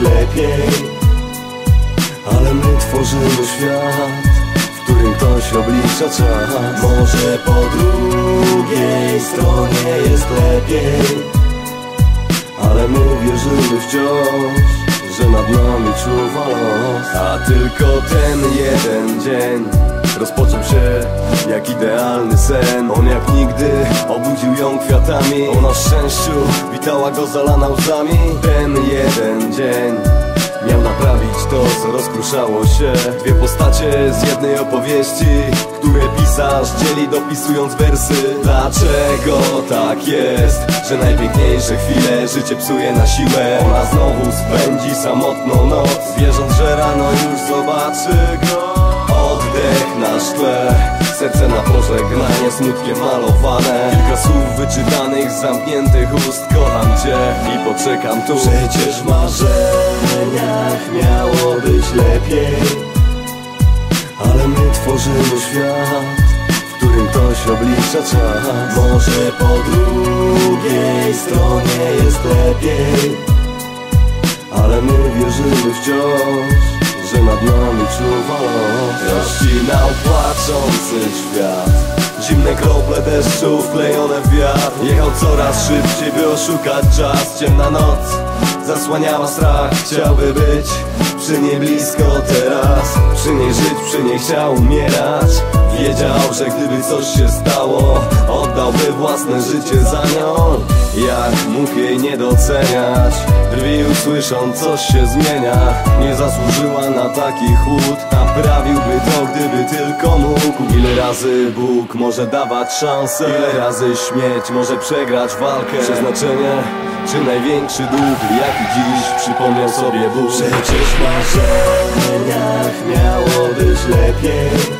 lepiej. Ale my tworzymy świat w którym ktoś oblicza czas. Może po drugiej stronie jest lepiej Ale my wierzymy wciąż że nad nami czuwa los. A tylko ten jeden dzień Rozpoczął się jak idealny sen. On jak nigdy obudził ją kwiatami. Ona szczęściu witała go zalana łzami. Ten jeden dzień Miał naprawić to, co rozkruszało się. Dwie postacie z jednej opowieści Które pisarz dzieli dopisując wersy. Dlaczego tak jest, że najpiękniejsze chwile Życie psuje na siłę? Ona znowu spędzi samotną noc Wierząc, że rano już zobaczy go. Oddech na szkle Serce na pożegnanie smutkiem malowane słów wyczytanych z zamkniętych ust Kocham cię i poczekam tu. Przecież w marzeniach miało być lepiej Ale my tworzymy świat w którym ktoś oblicza czas. Może po drugiej stronie jest lepiej Ale my wierzymy wciąż że nad nami czuwa los. Rozcinał płaczący świat Zimne krople deszczu wklejone w wiatr. Jechał coraz szybciej, by oszukać czas. Ciemna noc zasłaniała strach. Chciałby być przy niej blisko teraz. Przy niej żyć, przy niej chciał umierać Wiedział, że gdyby coś się stało Oddałby własne życie za nią. Jak mógł jej nie doceniać? Drwi usłysząc coś się zmienia. Nie zasłużyła na taki chłód Naprawiłby to, gdyby tylko mógł. Ile razy Bóg może dawać szansę? Ile razy śmierć może przegrać walkę? Przeznaczenie czy największy dług Jaki dziś przypomniał sobie Bóg? Przecież marzeniach miało być lepiej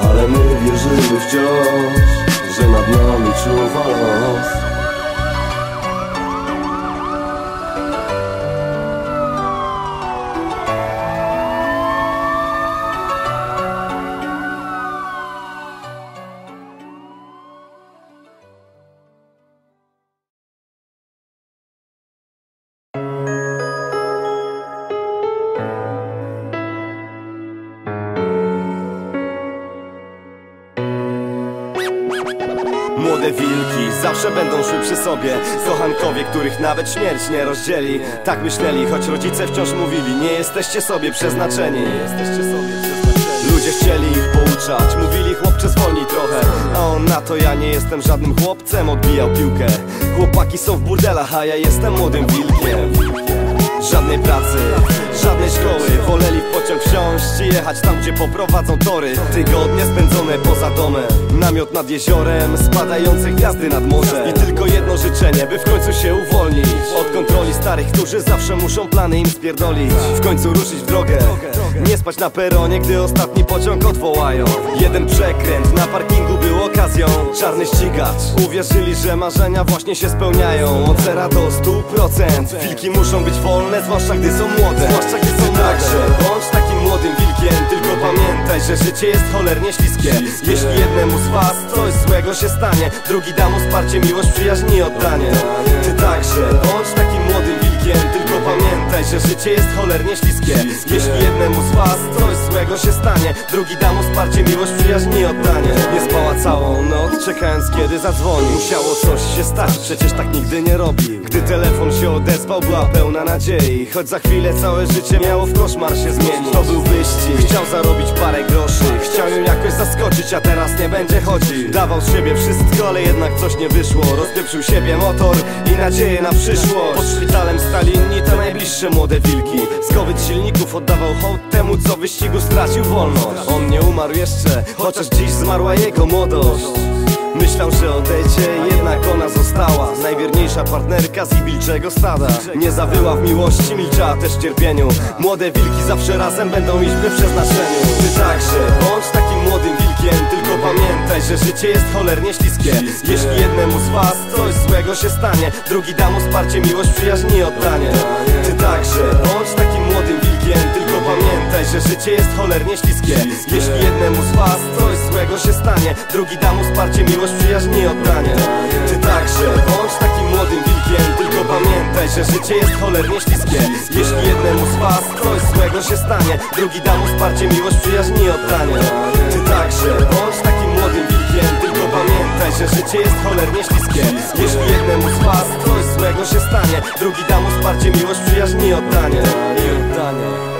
ale my wierzymy wciąż, że nad nami czuwa los Młode wilki zawsze będą szły przy sobie. Kochankowie, których nawet śmierć nie rozdzieli. Tak myśleli, choć rodzice wciąż mówili Nie jesteście sobie przeznaczeni. Ludzie chcieli ich pouczać Mówili chłopcze zwolnij trochę. A on na to ja nie jestem żadnym chłopcem Odbijał piłkę. Chłopaki są w burdelach, a ja jestem młodym wilkiem Żadnej pracy, żadnej szkoły. Woleli w pociąg wsiąść i jechać tam, gdzie poprowadzą tory. Tygodnie spędzone poza domem. Namiot nad jeziorem, spadające gwiazdy nad morzem. I tylko jedno życzenie, by w końcu się uwolnić starych, którzy zawsze muszą plany im spierdolić. W końcu ruszyć w drogę Nie spać na peronie, gdy ostatni pociąg odwołają. Jeden przekręt na parkingu był okazją. Czarny ścigacz Uwierzyli, że marzenia właśnie się spełniają. Od zera do stu procent. Wilki muszą być wolne, zwłaszcza gdy są młode. Zwłaszcza gdy są Także bądź takim młodym wilkiem. Tylko pamiętaj, że życie jest cholernie śliskie. Jeśli jednemu z was coś złego się stanie Drugi da mu wsparcie, miłość, przyjaźń i oddanie. Ty także bądź takim pamiętaj, że życie jest cholernie śliskie. Jeśli jednemu z was coś złego się stanie Drugi da mu wsparcie, miłość, przyjaźń i oddanie. Nie spała całą noc, czekając kiedy zadzwoni. Musiało coś się stać, przecież tak nigdy nie robi. Gdy telefon się odezwał, była pełna nadziei. Choć za chwilę całe życie miało w koszmar się zmienić. To był wyścig, chciał zarobić parę groszy Chciał ją jakoś zaskoczyć, a teraz nie będzie chodził Dawał z siebie wszystko, ale jednak coś nie wyszło. Rozpieprzył siebie motor i nadzieję na przyszłość. Pod szpitalem stali inni te najbliższe młode wilki. Skowyt silników oddawał hołd temu, co w wyścigu stracił wolność. On nie umarł jeszcze, chociaż dziś zmarła jego młodość Myślał, że odejdzie, jednak ona została. Najwierniejsza partnerka z ibilczego stada. Nie zawyła w miłości, milczała też w cierpieniu. Młode wilki zawsze razem będą iść w przeznaczeniu. Ty także, bądź takim młodym wilkiem Tylko pamiętaj, że życie jest cholernie śliskie. Jeśli jednemu z was coś złego się stanie Drugi da mu wsparcie, miłość, przyjaźń i oddanie. Ty także, bądź takim młodym wilkiem Tylko pamiętaj, że życie jest cholernie śliskie. Jeśli jednemu z was coś złego się stanie. Drugi da mu wsparcie, miłość, przyjaźń i oddanie Ty także, bądź takim młodym wilkiem? Tylko pamiętaj, że życie jest cholernie śliskie. Jeśli jednemu z was coś złego się stanie Drugi da mu wsparcie, miłość, przyjaźń i oddanie Ty także, bądź takim młodym wilkiem? Tylko pamiętaj, że życie jest cholernie śliskie. Jeśli jednemu z was coś złego się stanie Drugi da mu wsparcie, miłość, przyjaźń i oddanie I oddanie